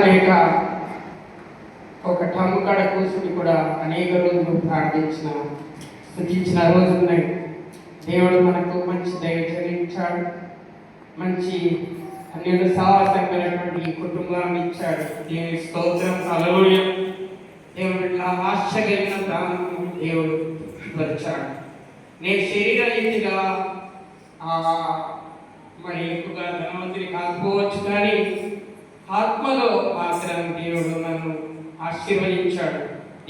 లేక ఒక టమ్ము కాడ కూర్చుని కూడా అనేక రోజులు ప్రార్థించిన స్థుతించిన రోజులున్నాయి దేవుడు మనకు మంచి దయచరించాడు మంచి అన్యుడు సాహసమైనటువంటి కుటుంబాన్ని ఇచ్చాడు. దేవుని స్తోత్రం అలలోయ దేవుడు నా ఆశ్చర్యమైన కలిగిన ప్రాణం దేవుడు వచ్చాడు నేను శరీర రీతిగా మరి ఎక్కువగా ధనవంతుని కాకపోవచ్చు కానీ ఆత్మలో మాత్రం దేవుడు నన్ను ఆశీర్వదించాడు.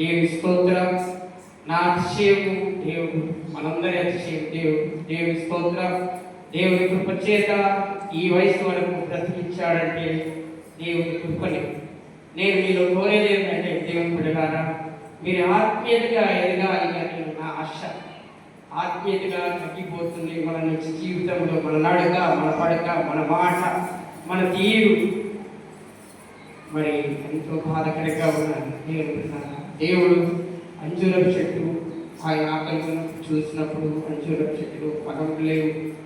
దేవుని స్తోత్రం. నా అతిశయము దేవుడు మనందరి అతిశయం దేవుడు. దేవుని స్తోత్రం. దేవుని కృప చేత ఈ వయసు వరకు బ్రతికించాడంటే దేవుని కృపని. నేను మీరు కోరేది ఏంటంటే దేవుని బిడ్డలారా మీరు ఆత్మీయతగా ఎదగాలి అని నా ఆశ. ఆత్మీయతగా తగ్గిపోతుంది మన జీవితంలో మన నడక మన పడక మన మాట మన తీరు. మరి ఎంతో బాధకరంగా ఉన్న దేవుడు దేవుడు అంజూరపు చెట్టు ఆయన ఆకలి చూసినప్పుడు అంజూరపు చెట్లు ఫలం లేవు.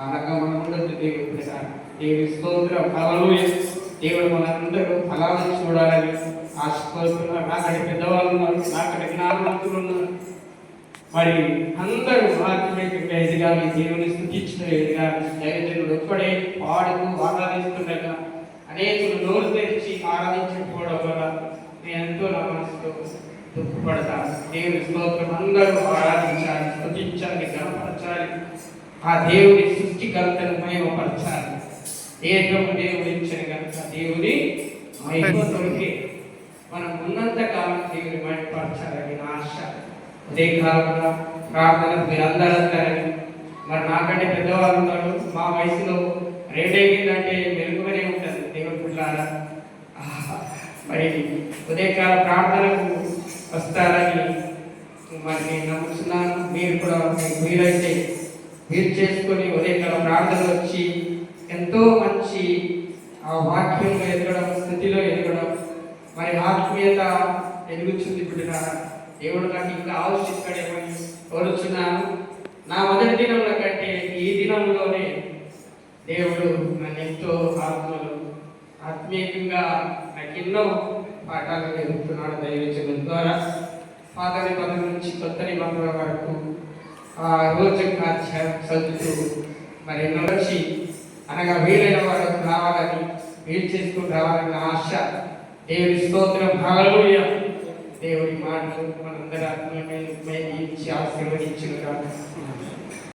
ఆ అనగా మనం ఉండదు దేవుడు ప్రకారం దేవుడి స్తోత్రం. ఫలలు దేవుడు మనందరూ ఫలాలను చూడాలని ఆశపడుతున్నారు. నాకటి పెద్దవాళ్ళు ఉన్నారు. నాకటి జ్ఞానవంతులు ఉన్నారు. మరి అందరూ ఆత్మీయంగా ఎదిగాలి దేవుని స్థుతించిన ఎదిగాలి దైవజనుడు ఒక్కడే పాడుతూ ఆరాధిస్తుండగా అనేకులు నోరు తెరిచి ఆరాధించకపోవడం వల్ల నేను ఎంతో నా మనసులో దుఃఖపడతాను. దేవుని స్తోత్రం అందరూ ఆరాధించాలి స్థుతించాలి గణపరచాలి. ఆ దేవుని సృష్టికర్తను మహిమపరచాలి దేహము దేవుడు ఇచ్చిన కనుక దేవుని మహిమతోటి మనం ఉన్నంత కాలం దేవుని మహిమపరచాలని నా ఆశ. అదే కాలంలో ప్రార్థన మీరందరూ అంటారని మరి నాకంటే పెద్దవాళ్ళు ఉన్నారు మా వయసులో దేవుని మరి ఉదయకాల ప్రార్థనకు వస్తారని మరి నేను నమ్ముతున్నాను. మీరు కూడా మీకు వీలైతే మీరు చేసుకొని ఉదయకాల ప్రార్థన వచ్చి ఎంతో మంచి ఆ వాక్యంలో ఎదగడం స్థితిలో ఎదగడం మరి ఆత్మీయత ఎదుగుతుంది బిడ్డలారా దేవుడు నాకు ఇంకా ఆలోచిస్తాడేమని కోరుచున్నాను. నా మొదటి దినంలో కంటే ఈ దినంలోనే దేవుడు నన్ను ఎంతో ఆత్మలు ఆత్మీయంగా నాకు ఎన్నో పాఠాలు నేర్పుతున్నాడు దైవచనం ద్వారా. పాత నిబంధన నుంచి కొత్త నిబంధన వరకు ఆ రోజు అధ్యాయం చదువుతూ మరి ఎన్నో వచ్చి అనగా వీలైన వాడు రావాలని వీలు చేసుకుని రావాలన్న ఆశ. దేవుని స్తోత్రం. హల్లెలూయా. దేవుడి మాటలు మనందరి ఆత్మీయమైన ఇచ్చి ఆశీర్వదించిన